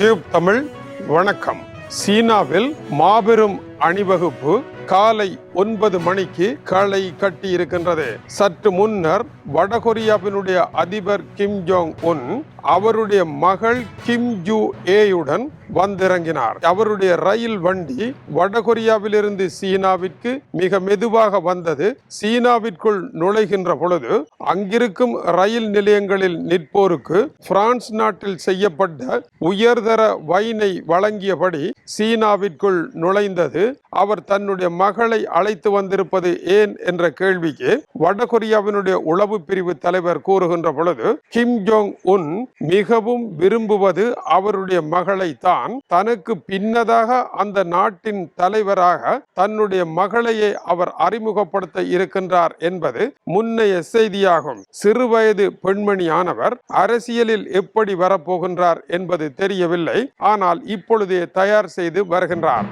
Tube Tamil வணக்கம். சீனாவில் மாபெரும் அணிவகுப்பு காலை ஒன்பது மணிக்கு களை கட்டி இருக்கின்றது. சற்று முன்னர் வடகொரியாவினுடைய அதிபர் கிம் ஜோங் உன் அவருடைய மகள் கிம் ஜூ ஏயுடன் வந்திறங்கினார். அவருடைய ரயில் வண்டி வடகொரியாவிலிருந்து சீனாவிற்கு மிக மெதுவாக வந்தது. சீனாவிற்குள் நுழைகின்ற பொழுது அங்கிருக்கும் ரயில் நிலையங்களில் நிற்போருக்கு பிரான்ஸ் நாட்டில் செய்யப்பட்ட உயர்தர வைனை வழங்கியபடி சீனாவிற்குள் நுழைந்தது. அவர் தன்னுடைய மகளை அழைத்து வந்திருப்பது ஏன் என்ற கேள்விக்கு வடகொரியாவினுடைய உளவு பிரிவு தலைவர் கூறுகின்ற பொழுது கிம் ஜோங் உன் மிகவும் விரும்புவது அவருடைய மகளை தான். தனக்கு பின்னதாக அந்த நாட்டின் தலைவராக தன்னுடைய மகளையே அவர் அறிமுகப்படுத்த இருக்கின்றார் என்பது முன்னைய செய்தியாகும். சிறுவயது பெண்மணியானவர் அரசியலில் எப்படி வரப்போகின்றார் என்பது தெரியவில்லை. ஆனால் இப்பொழுதே தயார் செய்து வருகின்றார்.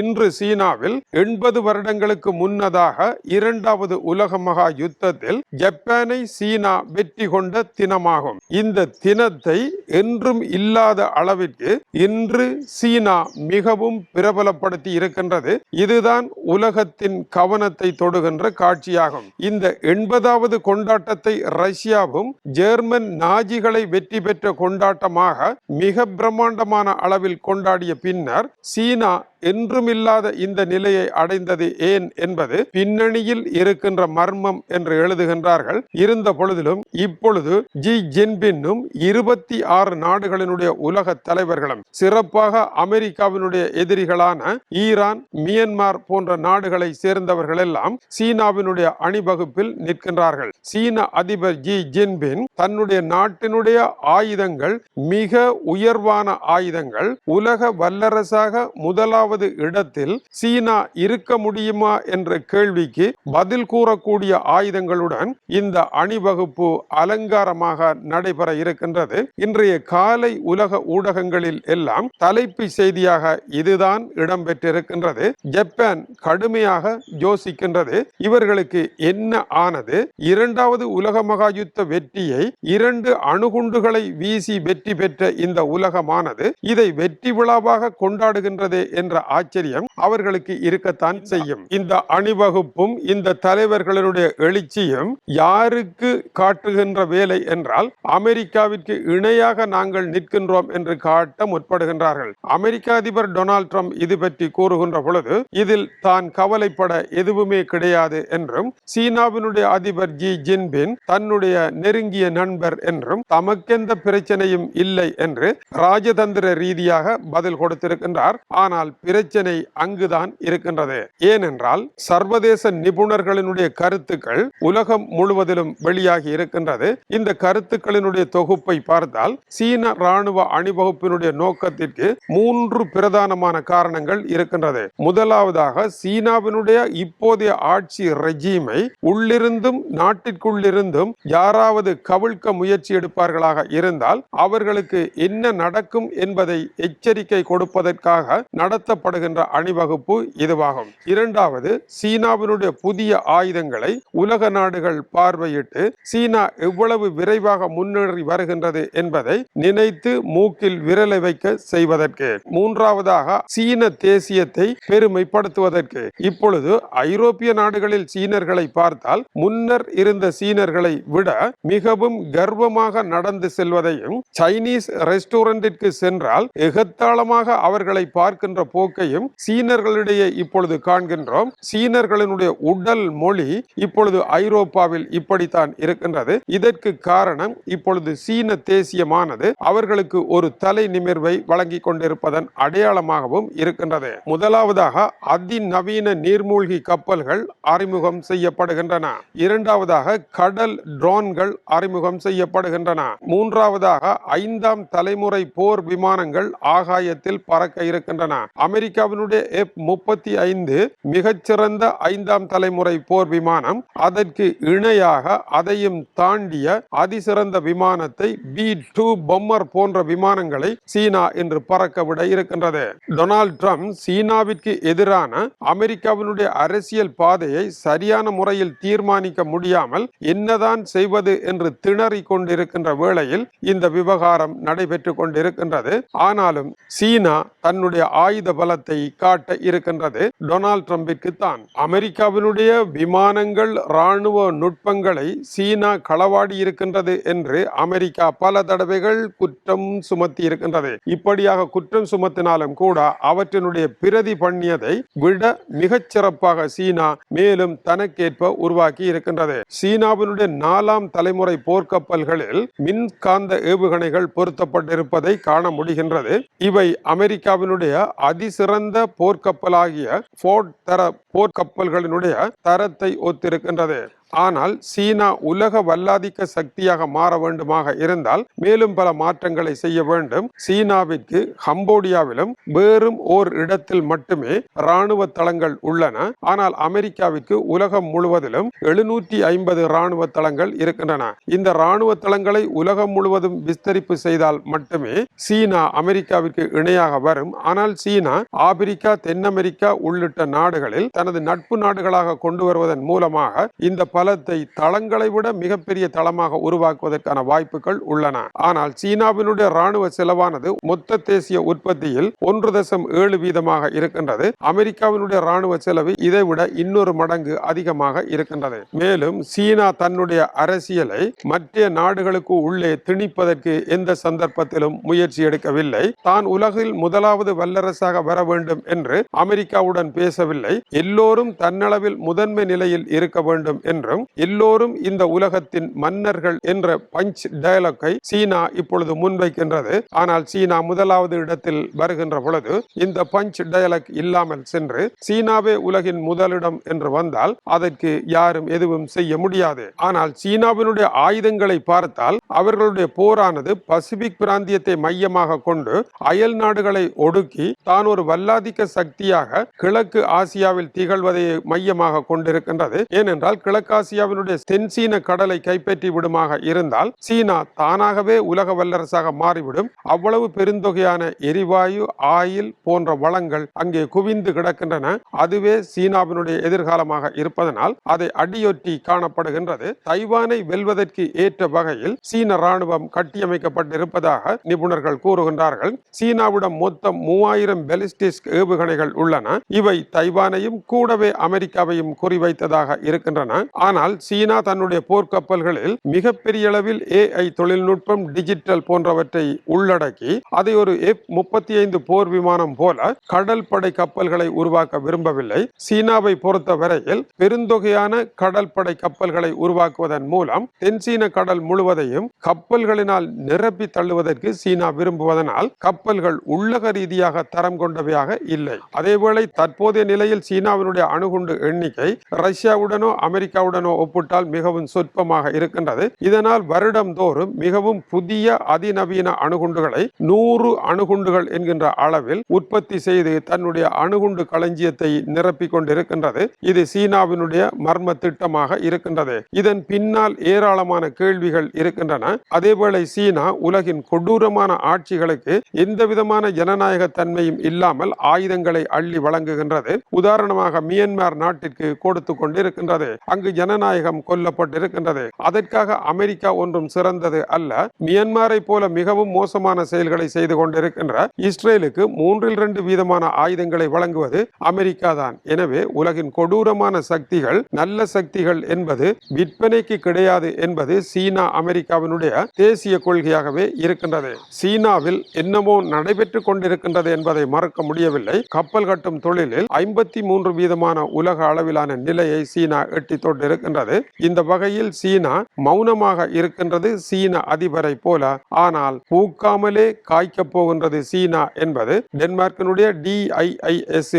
இன்று சீனாவில் எண்பது வருடங்களுக்கு முன்னதாக இரண்டாவது உலக மகா யுத்தத்தில் ஜப்பானை சீனா வெற்றி கொண்ட தினமாகும். இந்த தினத்தை என்றும் இல்லாத அளவிற்கு இன்று சீனா மிகவும் பிரபலப்படுத்தி இருக்கின்றது. இதுதான் உலகத்தின் கவனத்தை தொடுகின்ற காட்சியாகும். இந்த எண்பதாவது கொண்டாட்டத்தை ரஷ்யாவும் ஜெர்மன் நாஜிகளை வெற்றி பெற்ற கொண்டாட்டமாக மிக பிரம்மாண்டமான அளவில் கொண்டாடிய பின்னர் சீனா என்றுமில்லாத இந்த நிலையை அடைந்தது ஏன் என்பது பின்னணியில் இருக்கின்ற மர்மம் என்று எழுதுகின்றார்கள். இருந்த பொழுதிலும் இப்பொழுது ஜி ஜின்பின்னும் இருபத்தி ஆறு நாடுகளினுடைய உலக தலைவர்களும் சிறப்பாக அமெரிக்காவினுடைய எதிரிகளான ஈரான் மியன்மார் போன்ற நாடுகளை சேர்ந்தவர்கள் எல்லாம் சீனாவினுடைய அணிவகுப்பில் நிற்கின்றார்கள். சீன அதிபர் ஜி ஜின்பின் தன்னுடைய நாட்டினுடைய ஆயுதங்கள் மிக உயர்வான ஆயுதங்கள் உலக வல்லரசாக முதலாவது இடத்தில் சீனா இருக்க முடியுமா என்ற கேள்விக்கு பதில் கூறக்கூடிய ஆயுதங்களுடன் இந்த அணிவகுப்பு அலங்காரமாக நடைபெற இருக்கின்றது. இன்றைய காலை உலக ஊடகங்களில் எல்லாம் தலைப்பு செய்தியாக இதுதான் இடம்பெற்றிருக்கின்றது. ஜப்பான் கடுமையாக யோசிக்கின்றது. இவர்களுக்கு என்ன ஆனது? இரண்டாவது உலக மகா யுத்த வெற்றியை இரண்டு அணுகுண்டுகளை வீசி வெற்றி பெற்ற இந்த உலகமானது இதை வெற்றி விழாவாக கொண்டாடுகின்றது என்ற ஆச்சரியம் அவர்களுக்கு இருக்கத்தான் செய்யும். இந்த அணிவகுப்பும் இந்த தலைவர்களுடைய எழுச்சியும் யாருக்கு காட்டுகின்ற வேலை என்றால் அமெரிக்காவிற்கு இணையாக நாங்கள் நிற்கின்றோம் என்று காட்ட முற்படுகின்றார்கள். அமெரிக்க அதிபர் டொனால்ட் ட்ரம்ப் இது பற்றி கூறுகின்ற பொழுது இதில் தான் கவலைப்பட எதுவுமே கிடையாது என்றும் சீனாவினுடைய அதிபர் ஜி ஜின்பின் தன்னுடைய நெருங்கிய நண்பர் என்றும் தமக்கெந்த பிரச்சனையும் இல்லை என்று ராஜதந்திர ரீதியாக பதில் கொடுத்திருக்கின்றார். ஆனால் பிரச்சனை அங்குதான் இருக்கின்றது. ஏனென்றால் சர்வதேச நிபுணர்களினுடைய கருத்துக்கள் உலகம் முழுவதிலும் வெளியாகி இருக்கின்றது. இந்த கருத்துக்களினுடைய தொகுப்பை பார்த்தால் சீன ராணுவ அணிவகுப்பினுடைய நோக்கத்திற்கு மூன்று பிரதானமான காரணங்கள் இருக்கின்றது. முதலாவதாக சீனாவினுடைய இப்போதைய ஆட்சி ரெஜீமை உள்ளிருந்தும் நாட்டிற்குள்ளிருந்தும் யாராவது கவிழ்க்க முயற்சி எடுப்பார்களாக இருந்தால் அவர்களுக்கு என்ன நடக்கும் என்பதை எச்சரிக்கை கொடுப்பதற்காக நடத்த நடத்தப்படுகின்ற அணிவகுப்பு இதுவாகும். இரண்டாவது சீனாவினுடைய புதிய ஆயுதங்களை உலக நாடுகள் பார்வையிட்டு சீனா எவ்வளவு விரைவாக முன்னேறி வருகின்றது என்பதை நினைத்து மூக்கில் விரலை வைக்க செய்வதற்கு. மூன்றாவதாக சீன தேசியத்தை பெருமைப்படுத்துவதற்கு. இப்பொழுது ஐரோப்பிய நாடுகளில் சீனர்களை பார்த்தால் முன்னர் இருந்த சீனர்களை விட மிகவும் கர்வமாக நடந்து செல்வதையும் சைனீஸ் ரெஸ்டாரண்டிற்கு சென்றால் எகத்தாளமாக அவர்களை பார்க்கின்ற போ போக்கையும் சீனர்களிடையே இப்பொழுது காண்கின்றோம். சீனர்களினுடைய உடல் மொழி இப்பொழுது ஐரோப்பாவில் இப்படித்தான் இருக்கின்றது. இதற்கு காரணம் இப்பொழுது சீன தேசியமானது அவர்களுக்கு ஒரு தலை நிமிர்வை வழங்கி கொண்டிருப்பதன் அடையாளமாகவும் இருக்கின்றது. முதலாவதாக அதிநவீன நீர்மூழ்கி கப்பல்கள் அறிமுகம் செய்யப்படுகின்றன. இரண்டாவதாக கடல் ட்ரோன்கள் அறிமுகம் செய்யப்படுகின்றன. மூன்றாவதாக ஐந்தாம் தலைமுறை போர் விமானங்கள் ஆகாயத்தில் பறக்க இருக்கின்றன. அமெரிக்காவினுடைய எஃப் முப்பத்தி ஐந்து மிகச்சிறந்த ஐந்தாம் தலைமுறை போர் விமானம் அதற்கு இணையாக அதையும் தாண்டிய அதிசிறந்த விமானத்தை பி டூ பொம்மர் போன்ற விமானங்களை சீனா இன்று பறக்க விட இருக்கின்றது. டொனால்ட் ட்ரம்ப் சீனாவிற்கு எதிரான அமெரிக்காவினுடைய அரசியல் பாதையை சரியான முறையில் தீர்மானிக்க முடியாமல் என்னதான் செய்வது என்று திணறிக் கொண்டிருக்கின்ற வேளையில் இந்த விவகாரம் நடைபெற்றுக் கொண்டிருக்கின்றது. ஆனாலும் சீனா தன்னுடைய ஆயுத பலத்தை காட்ட இருக்கின்றது. டொனால்ட் ட்ரம்பிற்கு தான் அமெரிக்காவினுடைய விமானங்கள் ராணுவ நுட்பங்களை சீனா களவாடி இருக்கின்றது என்று அமெரிக்கா பல தடவைகள் குற்றம் சுமத்தி இருக்கின்றது. இப்படியாக குற்றம் சுமத்தினாலும் கூட அவற்றினுடைய பிரதி பண்ணியதை விட மிகச் சிறப்பாக சீனா மேலும் தனக்கேற்ப உருவாக்கி இருக்கின்றது. சீனாவினுடைய நாலாம் தலைமுறை போர்க்கப்பல்களில் மின்காந்த ஏவுகணைகள் பொருத்தப்பட்டிருப்பதை காண முடிகின்றது. இவை அமெரிக்காவினுடைய அதி சிறந்த போர்க்கப்பலாகிய போர்ட் தர போர்க்கப்பல்களினுடைய தரத்தை ஒத்திருக்கின்றது. ஆனால் சீனா உலக வல்லாதிக்க சக்தியாக மாற வேண்டுமாக இருந்தால் மேலும் பல மாற்றங்களை செய்ய வேண்டும். சீனாவிற்கு கம்போடியாவிலும் வேறும் ஓர் இடத்தில் மட்டுமே இராணுவ தளங்கள் உள்ளன. ஆனால் அமெரிக்காவிற்கு உலகம் முழுவதிலும் எழுநூற்றி ஐம்பது இராணுவ தளங்கள் இருக்கின்றன. இந்த இராணுவ தளங்களை உலகம் முழுவதும் விஸ்தரிப்பு செய்தால் மட்டுமே சீனா அமெரிக்காவிற்கு இணையாக வரும். ஆனால் சீனா ஆப்பிரிக்கா தென் அமெரிக்கா உள்ளிட்ட நாடுகளில் தனது நட்பு நாடுகளாக கொண்டு வருவதன் மூலமாக இந்த பலத்தை தளங்களை விட மிகப்பெரிய தளமாக உருவாக்குவதற்கான வாய்ப்புகள் உள்ளன. ஆனால் சீனாவினுடைய ராணுவ செலவானது மொத்த தேசிய உற்பத்தியில் ஒன்று தசம் ஏழு வீதமாக இருக்கின்றது. அமெரிக்காவினுடைய ராணுவ செலவு இதைவிட இன்னொரு மடங்கு அதிகமாக இருக்கின்றது. மேலும் சீனா தன்னுடைய அரசியலை மற்ற நாடுகளுக்கு உள்ளே திணிப்பதற்கு எந்த சந்தர்ப்பத்திலும் முயற்சி எடுக்கவில்லை. தான் உலகில் முதலாவது வல்லரசாக வர வேண்டும் என்று அமெரிக்காவுடன் பேசவில்லை. எல்லோரும் தன்னளவில் முதன்மை நிலையில் இருக்க வேண்டும் என்று என்றும் எல்லோரும் இந்த உலகத்தின் மன்னர்கள் என்ற பஞ்ச் டயலாக்கை சீனா இப்பொழுது முன்வைக்கின்றது. ஆனால் சீனா முதலாவது இடத்தில் வருகின்ற பொழுது இந்த பஞ்ச் டயலாக் இல்லாமல் சென்று சீனாவே உலகின் முதலிடம் என்று வந்தால் அதற்கு யாரும் எதுவும் செய்ய முடியாது. ஆனால் சீனாவினுடைய ஆயுதங்களை பார்த்தால் அவர்களுடைய போரானது பசிபிக் பிராந்தியத்தை மையமாக கொண்டு அயல் நாடுகளை ஒடுக்கி தான் ஒரு வல்லாதிக்க சக்தியாக கிழக்கு ஆசியாவில் திகழ்வதை மையமாக கொண்டிருக்கின்றது. ஏனென்றால் கிழக்கு கிழக்காசியாவினுடைய தென்சீன கடலை கைப்பற்றி விடுமாக இருந்தால் சீனா தானாகவே உலக வல்லரசாக மாறிவிடும். அவ்வளவு பெருந்தொகையான எரிவாயு ஆயில் போன்ற வளங்கள் அங்கே குவிந்து கிடக்கின்றன. அதுவே சீனாவினுடைய எதிர்காலமாக இருப்பதனால் அதை அடியொற்றி காணப்படுகின்றது. தைவானை வெல்வதற்கு ஏற்ற வகையில் சீன ராணுவம் கட்டியமைக்கப்பட்டிருப்பதாக நிபுணர்கள் கூறுகின்றார்கள். சீனாவிடம் மொத்தம் மூவாயிரம் பெலிஸ்டிக் ஏவுகணைகள் உள்ளன. இவை தைவானையும் கூடவே அமெரிக்காவையும் குறிவைத்ததாக இருக்கின்றன. ஆனால் சீனா தன்னுடைய போர்க்கப்பல்களில் மிகப்பெரிய அளவில் ஏஐ தொழில்நுட்பம் டிஜிட்டல் போன்றவற்றை உள்ளடக்கி அதை ஒரு எஃப் முப்பத்தி ஐந்து போர் விமானம் போல கடல் படை கப்பல்களை உருவாக்க விரும்பவில்லை. சீனாவை பொறுத்த வரையில் பெருந்தொகையான கடல் படை கப்பல்களை உருவாக்குவதன் மூலம் தென்சீன கடல் முழுவதையும் கப்பல்களினால் நிரப்பி தள்ளுவதற்கு சீனா விரும்புவதனால் கப்பல்கள் உள்ளக ரீதியாக தரம் கொண்டவையாக இல்லை. அதேவேளை தற்போதைய நிலையில் சீனாவினுடைய அணுகுண்டு எண்ணிக்கை ரஷ்யாவுடனோ அமெரிக்காவுடன் உடனோ ஒப்பிட்டால் மிகவும் சொற்பமாக இருக்கின்றது. இதனால் வருடம்தோறும் மிகவும் புதிய அதிநவீன அணுகுண்டுகளை நூறு அணுகுண்டுகள் என்கின்ற அளவில் உற்பத்தி செய்து தன்னுடைய அணுகுண்டு களஞ்சியத்தை நிரப்பிக் கொண்டிருக்கின்றது. இது சீனாவினுடைய மர்ம திட்டமாக இருக்கின்றது. இதன் பின்னால் ஏராளமான கேள்விகள் இருக்கின்றன. அதேவேளை சீனா உலகின் கொடூரமான ஆட்சிகளுக்கு எந்த விதமான ஜனநாயக தன்மையும் இல்லாமல் ஆயுதங்களை அள்ளி வழங்குகின்றது. உதாரணமாக மியன்மார் நாட்டிற்கு கொடுத்து கொண்டிருக்கின்றது. அங்கு ஜனநாயகம் கொல்லப்பட்டிருக்கின்றது. அதற்காக அமெரிக்கா ஒன்றும் சிறந்தது அல்ல. மியன்மாரை போல மிகவும் மோசமான செயல்களை செய்து கொண்டிருக்கின்ற இஸ்ரேலுக்கு மூன்றில் இரண்டு வீதமான ஆயுதங்களை வழங்குவது அமெரிக்கா தான் எனவே உலகின் கொடூரமான சக்திகள் நல்ல சக்திகள் என்பது விற்பனைக்கு கிடையாது என்பது சீனா அமெரிக்காவினுடைய தேசிய கொள்கையாகவே இருக்கின்றது. சீனாவில் என்னமோ நடைபெற்று கொண்டிருக்கின்றது என்பதை மறக்க முடியவில்லை. கப்பல் கட்டும் தொழிலில் ஐம்பத்தி மூன்று வீதமான உலக அளவிலான நிலையை சீனா எட்டி இருக்கின்றது. இந்த வகையில் சீனா மௌனமாக இருக்கின்றது சீன அதிபரை போல. ஆனால் பூக்காமலே காய்க்கப் போகின்றது சீனா என்பது டென்மார்க்கினுடைய டிஐஐஎஸ்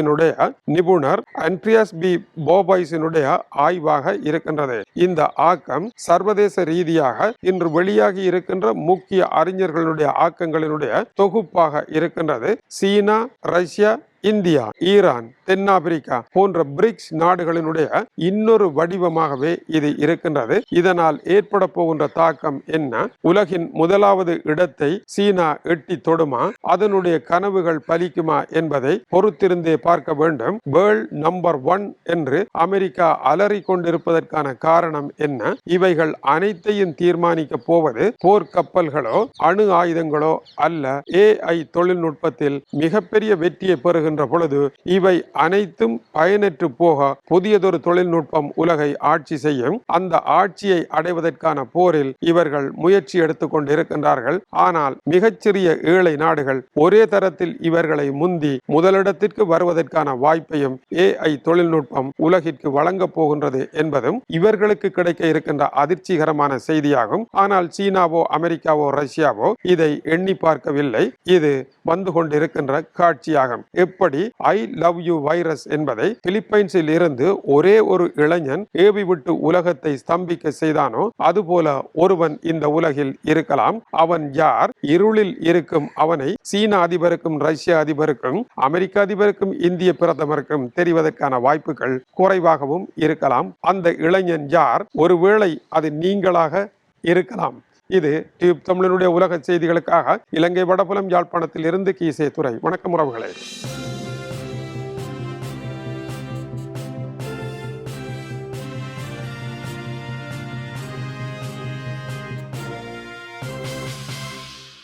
நிபுணர் அண்ட்ரியாஸ் பி. போபாய்ஸினுடைய ஆய்வாக இருக்கின்றது. இந்த ஆக்கம் சர்வதேச ரீதியாக இன்று வெளியாகி இருக்கின்ற முக்கிய அறிஞர்களுடைய ஆக்கங்களினுடைய தொகுப்பாக இருக்கின்றது. சீனா ரஷ்யா இந்தியா ஈரான் தென்னாப்பிரிக்கா போன்ற பிரிக்ஸ் நாடுகளினுடைய இன்னொரு வடிவமாகவே இது இருக்கின்றது. இதனால் ஏற்பட போகின்ற தாக்கம் என்ன? உலகின் முதலாவது இடத்தை சீனா எட்டி தொடுமா? அதனுடைய கனவுகள் பலிக்குமா என்பதை பொறுத்திருந்தே பார்க்க வேண்டும். வேர்ல்ட் நம்பர் ஒன் என்று அமெரிக்கா அலறி கொண்டிருப்பதற்கான காரணம் என்ன? இவைகள் அனைத்தையும் தீர்மானிக்க போவது போர்க்கப்பல்களோ அணு ஆயுதங்களோ அல்ல. ஏஐ தொழில்நுட்பத்தில் மிகப்பெரிய வெற்றியை பெறுகின்ற பொழுது இவை அனைத்தும் பயனற்று போக புதியதொரு தொழில்நுட்பம் உலகை ஆட்சி செய்யும். அந்த ஆட்சியை அடைவதற்கான போரில் இவர்கள் முயற்சி எடுத்துக் கொண்டிருக்கின்றார்கள். ஆனால் மிகச்சிறிய ஏழை நாடுகள் ஒரே தரத்தில் இவர்களை முந்தி முதலிடத்திற்கு வருவதற்கான வாய்ப்பையும் ஏஐ தொழில்நுட்பம் உலகிற்கு வழங்கப் போகின்றது என்பதும் இவர்களுக்கு கிடைக்க இருக்கின்ற அதிர்ச்சிகரமான செய்தியாகும். ஆனால் சீனாவோ அமெரிக்காவோ ரஷ்யாவோ இதை எண்ணி பார்க்கவில்லை. இது வந்து கொண்டிருக்கின்ற காட்சியாகும். எப்படி ஐ லவ் யூ வைரஸ் என்பதை பிலிப்பைன்ஸில் இருந்து ஒரே ஒரு இளைஞன் ஏவி விட்டு உலகத்தை ஸ்தம்பிக்க செய்தானோ அதுபோல ஒருவன் இந்த உலகில் இருக்கலாம். அவன் யார்? இருளில் இருக்கும் அவனை சீன அதிபருக்கும் ரஷ்ய அதிபருக்கும் அமெரிக்க அதிபருக்கும் இந்திய பிரதமருக்கும் தெரிவதற்கான வாய்ப்புகள் குறைவாகவும் இருக்கலாம். அந்த இளைஞன் யார்? ஒருவேளை அது நீங்களாக இருக்கலாம். இது டியூப் தமிழனுடைய உலக செய்திகளுக்காக இலங்கை வடபுலம் யாழ்ப்பாணத்தில் இருந்து கீசே துறை வணக்கம் உறவுகளே.